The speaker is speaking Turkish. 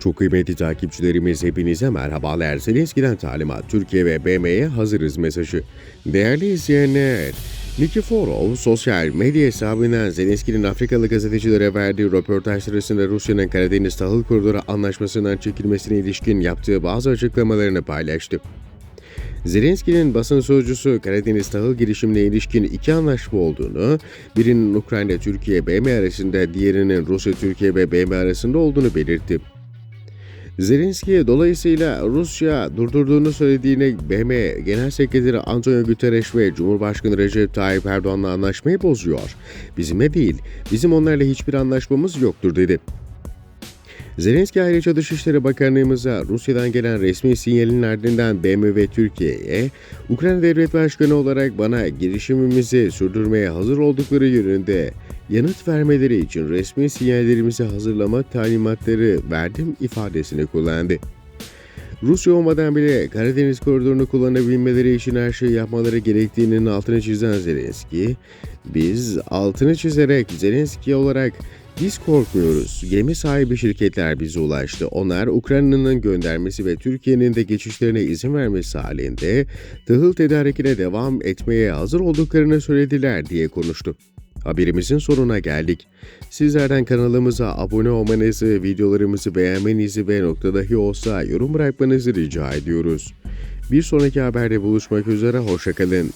Çok kıymetli takipçilerimiz hepinize merhabalar. Zelenski'den talimat Türkiye ve BM'ye hazırız mesajı. Değerli izleyenler, Nikiforov sosyal medya hesabından Zelenski'nin Afrikalı gazetecilere verdiği röportaj sırasında Rusya'nın Karadeniz Tahıl Koridoru Anlaşması'ndan çekilmesine ilişkin yaptığı bazı açıklamalarını paylaştı. Zelenski'nin basın sözcüsü Karadeniz tahıl girişimine ilişkin iki anlaşma olduğunu, birinin Ukrayna, Türkiye, BM arasında, diğerinin Rusya, Türkiye ve BM arasında olduğunu belirtti. Zelenski dolayısıyla Rusya durdurduğunu söylediğine BM Genel Sekreteri Antonio Guterres ve Cumhurbaşkanı Recep Tayyip Erdoğan'la anlaşmayı bozuyor. Bizimle değil, bizim onlarla hiçbir anlaşmamız yoktur dedi. Zelenski ayrıca Dışişleri Bakanlığımıza Rusya'dan gelen resmi sinyalin ardından BM ve Türkiye'ye Ukrayna Devlet Başkanı olarak bana girişimimizi sürdürmeye hazır oldukları yönünde yanıt vermeleri için resmi sinyallerimizi hazırlama talimatları verdim ifadesini kullandı. Rusya olmadan bile Karadeniz koridorunu kullanabilmeleri için her şeyi yapmaları gerektiğinin altını çizen Zelenski, biz altını çizerek Zelenski olarak biz korkmuyoruz. Gemi sahibi şirketler bize ulaştı. Onlar Ukrayna'nın göndermesi ve Türkiye'nin de geçişlerine izin vermesi halinde tahıl tedarikine devam etmeye hazır olduklarını söylediler diye konuştu. Haberimizin sonuna geldik. Sizlerden kanalımıza abone olmanızı, videolarımızı beğenmenizi ve nokta dahi olsa yorum bırakmanızı rica ediyoruz. Bir sonraki haberde buluşmak üzere, hoşçakalın.